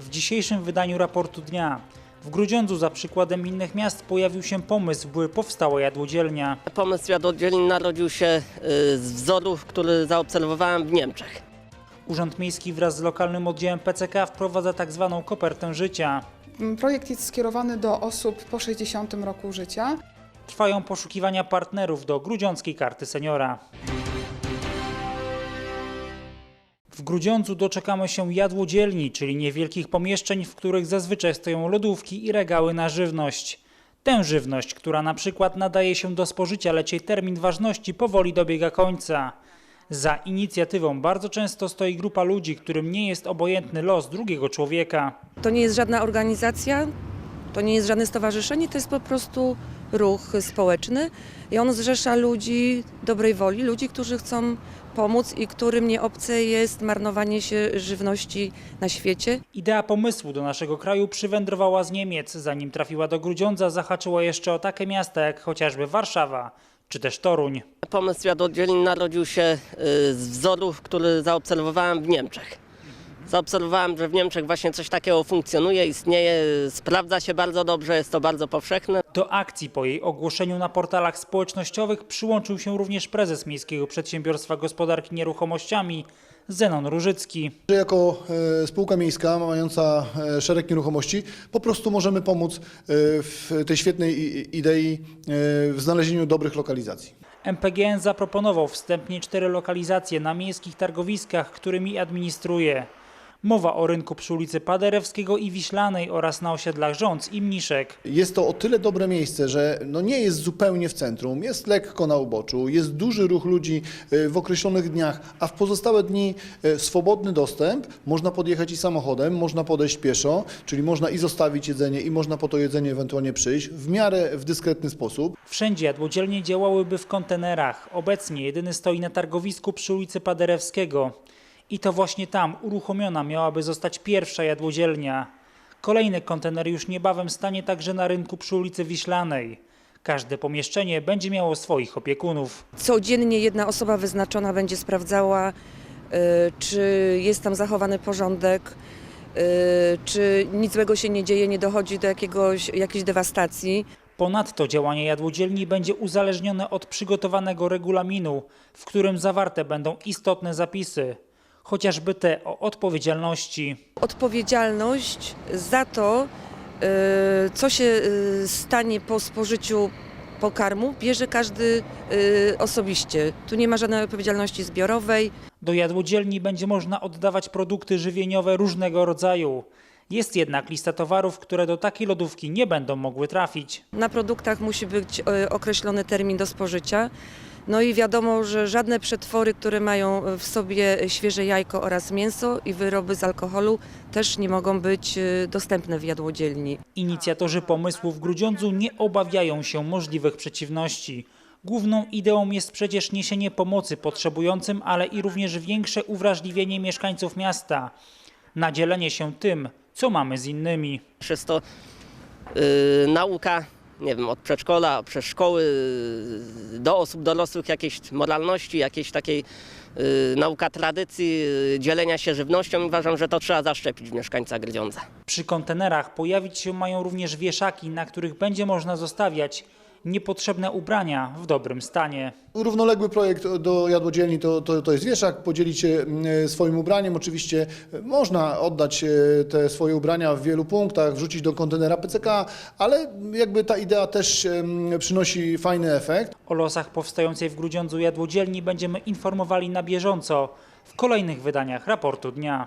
W dzisiejszym wydaniu raportu dnia w Grudziądzu za przykładem innych miast pojawił się pomysł, by powstała jadłodzielnia. Pomysł jadłodzielni narodził się y, z wzorów, który zaobserwowałem w Niemczech. Urząd Miejski wraz z lokalnym oddziałem PCK wprowadza tak zwaną kopertę życia. Projekt jest skierowany do osób po 60 roku życia. Trwają poszukiwania partnerów do Grudziąckiej Karty Seniora. W Grudziądzu doczekamy się jadłodzielni, czyli niewielkich pomieszczeń, w których zazwyczaj stoją lodówki i regały na żywność. Tę żywność, która na przykład nadaje się do spożycia, lecz jej termin ważności powoli dobiega końca. Za inicjatywą bardzo często stoi grupa ludzi, którym nie jest obojętny los drugiego człowieka. To nie jest żadna organizacja, to nie jest żadne stowarzyszenie, to jest po prostu ruch społeczny i on zrzesza ludzi dobrej woli, ludzi, którzy chcą pomóc i którym nie obce jest marnowanie się żywności na świecie. Idea pomysłu do naszego kraju przywędrowała z Niemiec. Zanim trafiła do Grudziądza, zahaczyła jeszcze o takie miasta jak chociażby Warszawa czy też Toruń. Pomysł jadłodzielni narodził się y, z wzorów, który zaobserwowałem w Niemczech. Zaobserwowałem, że w Niemczech właśnie coś takiego funkcjonuje, istnieje, sprawdza się bardzo dobrze, jest to bardzo powszechne. Do akcji po jej ogłoszeniu na portalach społecznościowych przyłączył się również prezes Miejskiego Przedsiębiorstwa Gospodarki Nieruchomościami Zenon Różycki. jako e, spółka miejska mająca e, szereg nieruchomości po prostu możemy pomóc e, w tej świetnej idei w znalezieniu dobrych lokalizacji. MPGN zaproponował wstępnie cztery lokalizacje na miejskich targowiskach, którymi administruje. Mowa o rynku przy ulicy Paderewskiego i Wiślanej oraz na osiedlach Rządz i Mniszek. Jest to o tyle dobre miejsce, że no nie jest zupełnie w centrum, jest lekko na uboczu, jest duży ruch ludzi e, w określonych dniach, a w pozostałe dni e, swobodny dostęp, można podjechać i samochodem, można podejść pieszo, czyli można i zostawić jedzenie i można po to jedzenie ewentualnie przyjść w miarę w dyskretny sposób. Wszędzie jadłodzielnie działałyby w kontenerach. Obecnie jedyny stoi na targowisku przy ulicy Paderewskiego. I to właśnie tam uruchomiona miałaby zostać pierwsza jadłodzielnia. Kolejny kontener już niebawem stanie także na rynku przy ulicy Wiślanej. Każde pomieszczenie będzie miało swoich opiekunów. Codziennie jedna osoba wyznaczona będzie sprawdzała, y, czy jest tam zachowany porządek, y, czy nic złego się nie dzieje, nie dochodzi do jakiegoś, jakiejś dewastacji. Ponadto działanie jadłodzielni będzie uzależnione od przygotowanego regulaminu, w którym zawarte będą istotne zapisy, chociażby te o odpowiedzialności. Odpowiedzialność za to, y, co się y, stanie po spożyciu pokarmu, bierze każdy y, osobiście. Tu nie ma żadnej odpowiedzialności zbiorowej. Do jadłodzielni będzie można oddawać produkty żywieniowe różnego rodzaju. Jest jednak lista towarów, które do takiej lodówki nie będą mogły trafić. Na produktach musi być określony termin do spożycia. No i wiadomo, że żadne przetwory, które mają w sobie świeże jajko oraz mięso i wyroby z alkoholu też nie mogą być e, dostępne w jadłodzielni. Inicjatorzy pomysłu w Grudziądzu nie obawiają się możliwych przeciwności. Główną ideą jest przecież niesienie pomocy potrzebującym, ale i również większe uwrażliwienie mieszkańców miasta na dzielenie się tym, co mamy z innymi. Jest to y, nauka, nie wiem, od przedszkola, przez szkoły do osób dorosłych, jakiejś moralności, jakiejś takiej y, nauka tradycji, y, dzielenia się żywnością. Uważam, że to trzeba zaszczepić w mieszkańca Grydziądza. Przy kontenerach pojawić się mają również wieszaki, na których będzie można zostawiać niepotrzebne ubrania w dobrym stanie. Równoległy projekt do jadłodzielni to, to, to jest wieszak, podzielić się mm, swoim ubraniem. Oczywiście e, można oddać e, te swoje ubrania w wielu punktach, wrzucić do kontenera PCK, ale jakby ta idea też przynosi fajny efekt. O losach powstającej w Grudziądzu jadłodzielni będziemy informowali na bieżąco w kolejnych wydaniach raportu dnia.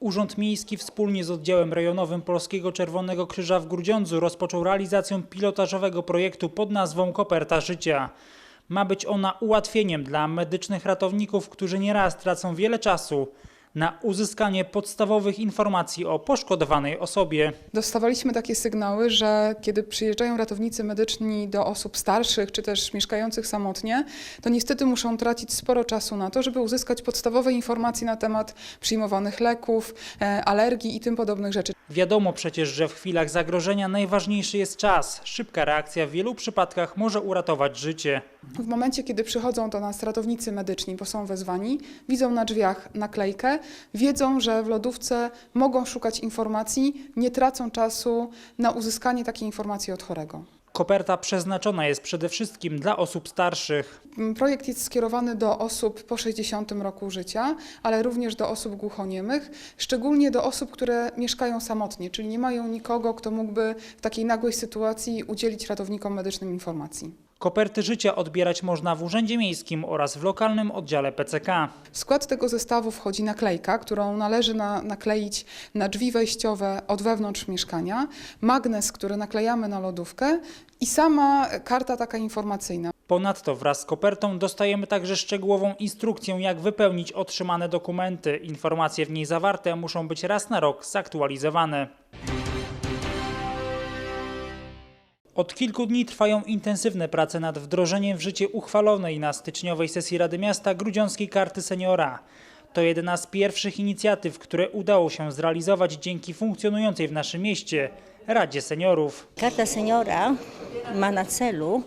Urząd Miejski wspólnie z oddziałem rejonowym Polskiego Czerwonego Krzyża w Grudziądzu rozpoczął realizację pilotażowego projektu pod nazwą Koperta Życia. Ma być ona ułatwieniem dla medycznych ratowników, którzy nieraz tracą wiele czasu na uzyskanie podstawowych informacji o poszkodowanej osobie. Dostawaliśmy takie sygnały, że kiedy przyjeżdżają ratownicy medyczni do osób starszych czy też mieszkających samotnie, to niestety muszą tracić sporo czasu na to, żeby uzyskać podstawowe informacje na temat przyjmowanych leków, e, alergii i tym podobnych rzeczy. Wiadomo przecież, że w chwilach zagrożenia najważniejszy jest czas. Szybka reakcja w wielu przypadkach może uratować życie. W momencie, kiedy przychodzą do nas ratownicy medyczni, bo są wezwani, widzą na drzwiach naklejkę wiedzą, że w lodówce mogą szukać informacji, nie tracą czasu na uzyskanie takiej informacji od chorego. Koperta przeznaczona jest przede wszystkim dla osób starszych. Projekt jest skierowany do osób po 60 roku życia, ale również do osób głuchoniemych, szczególnie do osób, które mieszkają samotnie, czyli nie mają nikogo, kto mógłby w takiej nagłej sytuacji udzielić ratownikom medycznym informacji. Koperty życia odbierać można w Urzędzie Miejskim oraz w lokalnym oddziale PCK. W skład tego zestawu wchodzi naklejka, którą należy na, nakleić na drzwi wejściowe od wewnątrz mieszkania, magnes, który naklejamy na lodówkę i sama karta taka informacyjna. Ponadto wraz z kopertą dostajemy także szczegółową instrukcję, jak wypełnić otrzymane dokumenty. Informacje w niej zawarte muszą być raz na rok zaktualizowane. Od kilku dni trwają intensywne prace nad wdrożeniem w życie uchwalonej na styczniowej sesji Rady Miasta Grudziąckiej Karty Seniora. To jedna z pierwszych inicjatyw, które udało się zrealizować dzięki funkcjonującej w naszym mieście Radzie Seniorów. Karta seniora ma na celu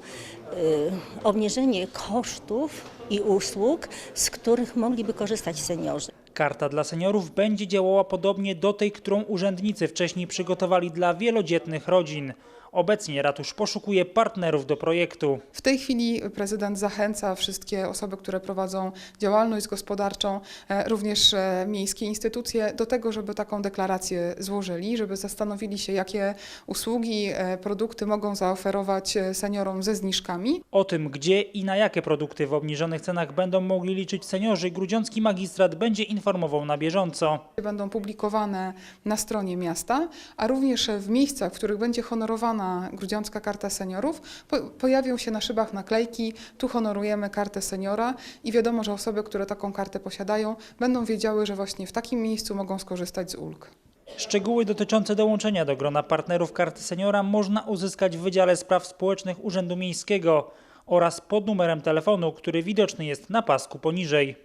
y, obniżenie kosztów i usług, z których mogliby korzystać seniorzy. Karta dla seniorów będzie działała podobnie do tej, którą urzędnicy wcześniej przygotowali dla wielodzietnych rodzin. Obecnie ratusz poszukuje partnerów do projektu. W tej chwili prezydent zachęca wszystkie osoby, które prowadzą działalność gospodarczą, e, również e, miejskie instytucje, do tego, żeby taką deklarację złożyli, żeby zastanowili się, jakie usługi, e, produkty mogą zaoferować seniorom ze zniżkami. O tym, gdzie i na jakie produkty w obniżonych cenach będą mogli liczyć seniorzy, grudziącki magistrat będzie informował na bieżąco. Będą publikowane na stronie miasta, a również w miejscach, w których będzie honorowana Grudziącka Karta Seniorów, po, pojawią się na szybach naklejki, tu honorujemy kartę seniora i wiadomo, że osoby, które taką kartę posiadają, będą wiedziały, że właśnie w takim miejscu mogą skorzystać z ulg. Szczegóły dotyczące dołączenia do grona partnerów karty seniora można uzyskać w Wydziale Spraw Społecznych Urzędu Miejskiego oraz pod numerem telefonu, który widoczny jest na pasku poniżej.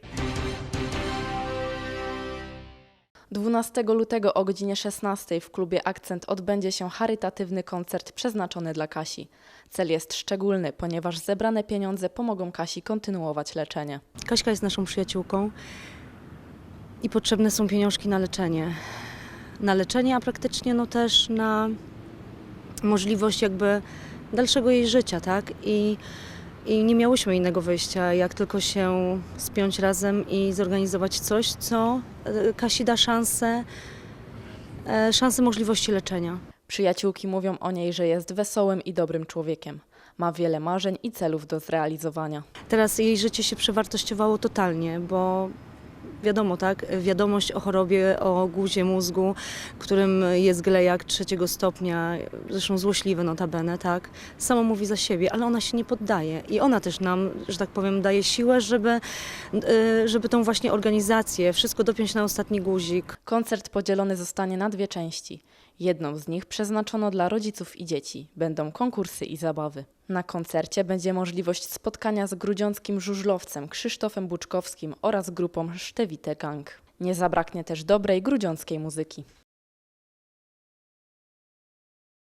12 lutego o godzinie 16 w klubie Akcent odbędzie się charytatywny koncert przeznaczony dla Kasi. Cel jest szczególny, ponieważ zebrane pieniądze pomogą Kasi kontynuować leczenie. Kaśka jest naszą przyjaciółką i potrzebne są pieniążki na leczenie. Na leczenie, a praktycznie no też na możliwość jakby dalszego jej życia, tak? I, I nie miałyśmy innego wyjścia, jak tylko się spiąć razem i zorganizować coś, co e, Kasi da szansę, e, szansę możliwości leczenia. Przyjaciółki mówią o niej, że jest wesołym i dobrym człowiekiem. Ma wiele marzeń i celów do zrealizowania. Teraz jej życie się przewartościowało totalnie, bo wiadomo, tak, wiadomość o chorobie, o guzie mózgu, którym jest glejak trzeciego stopnia, zresztą złośliwy notabene, tak, samo mówi za siebie, ale ona się nie poddaje i ona też nam, że tak powiem, daje siłę, żeby, y, żeby tą właśnie organizację, wszystko dopiąć na ostatni guzik. Koncert podzielony zostanie na dwie części. Jedną z nich przeznaczono dla rodziców i dzieci. Będą konkursy i zabawy. Na koncercie będzie możliwość spotkania z grudziąckim żużlowcem Krzysztofem Buczkowskim oraz grupą Sztewite Gang. Nie zabraknie też dobrej grudziąckiej muzyki.